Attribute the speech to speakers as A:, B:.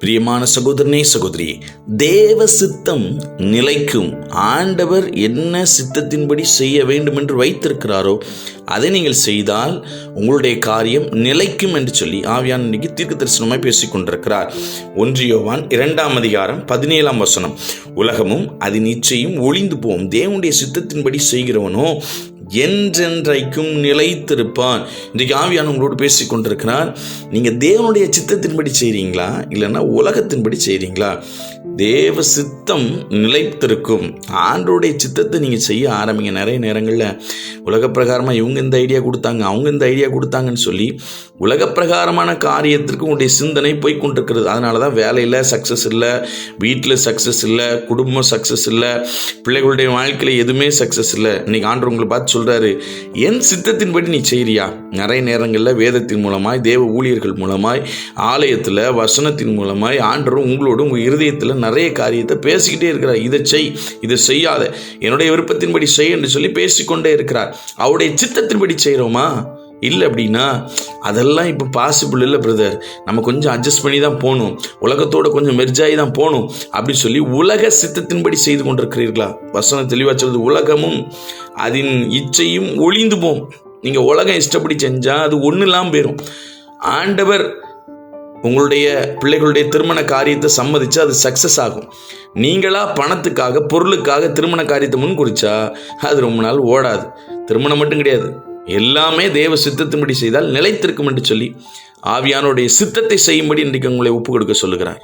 A: பிரியமான சகோதரனே சகோதரி தேவ சித்தம் நிலைக்கும் ஆண்டவர் என்ன சித்தத்தின்படி செய்ய வேண்டும் என்று வைத்திருக்கிறாரோ அதை நீங்கள் செய்தால் உங்களுடைய காரியம் நிலைக்கும் என்று சொல்லி ஆவியான் இன்னைக்கு தீர்க்க தரிசனமாய் பேசிக் கொண்டிருக்கிறார் ஒன்றியோவான் இரண்டாம் அதிகாரம் பதினேழாம் வசனம். உலகமும் அதன் இச்சையும் ஒளிந்து போவோம் தேவனுடைய சித்தத்தின்படி செய்கிறவனோ என்றென்றைக்கும் நிலைத்திருப்பான். இன்றைக்கு ஆவியான உங்களோடு பேசி கொண்டிருக்கிறார். நீங்கள் தேவனுடைய சித்தத்தின்படி செய்கிறீங்களா இல்லைன்னா உலகத்தின்படி செய்கிறீங்களா தேவ சித்தம் நிலைத்திருக்கும். ஆண்டோடைய சித்தத்தை நீங்கள் செய்ய ஆரம்பிங்க. நிறைய நேரங்களில் உலக பிரகாரமாக இவங்க இந்த ஐடியா கொடுத்தாங்க அவங்க இந்த ஐடியா கொடுத்தாங்கன்னு சொல்லி உலக பிரகாரமான காரியத்திற்கு உங்களுடைய சிந்தனை போய் கொண்டிருக்கிறது. அதனால தான் வேலையில் சக்ஸஸ் இல்லை வீட்டில் சக்ஸஸ் இல்லை குடும்பம் சக்ஸஸ் இல்லை பிள்ளைகளுடைய வாழ்க்கையில் எதுவுமே சக்ஸஸ் இல்லை. இன்றைக்கி ஆண்டு உங்களை பார்த்து சொல்கிறாரு என் சித்தத்தின்படி நீ செய்கிறியா நிறைய நேரங்களில் வேதத்தின் மூலமாய் தேவ ஊழியர்கள் மூலமாய் ஆலயத்தில் வசனத்தின் மூலமாய் ஆண்டரும் உங்களோட உங்கள் இருதயத்தில் நிறைய காரியத்தை பேசிக்கிட்டே இருக்கிறார். இதை செய் இதை செய்யாத. என்னுடைய விருப்பத்தின்படி செய் என்று சொல்லி பேசிக்கொண்டே இருக்கிறார். அவருடைய சித்தத்தின்படி செய்கிறோமா இல்லை அப்படின்னா அதெல்லாம் இப்போ பாசிபிள் இல்லை பிரதர் நம்ம கொஞ்சம் அட்ஜஸ்ட் பண்ணி தான் போகணும். உலகத்தோட கொஞ்சம் மெர்ஜாகி தான் போகணும். அப்படின்னு சொல்லி உலக சித்தத்தின்படி செய்து கொண்டிருக்கிறீர்களா? வசனம் தெளிவாக சொல்வது உலகமும் அதன் இச்சையும் ஒளிந்து போகும் நீங்கள் உலகம் இஷ்டப்படி செஞ்சால் அது ஒன்றுலாம் இல்லாமல் போயிடும் ஆண்டவர் உங்களுடைய பிள்ளைகளுடைய திருமண காரியத்தை சம்மதிச்சு அது சக்ஸஸ் ஆகும். நீங்களா பணத்துக்காக பொருளுக்காக திருமண காரியத்தை முன் குறிச்சா அது ரொம்ப நாள் ஓடாது. திருமணம் மட்டும் கிடையாது. எல்லாமே தேவ சித்தத்தின்படி செய்தால் நிலைத்திருக்கும் என்று சொல்லி ஆவியானுடைய சித்தத்தை செய்யும்படி இன்றைக்கு உங்களை ஒப்பு கொடுக்க சொல்லுகிறார்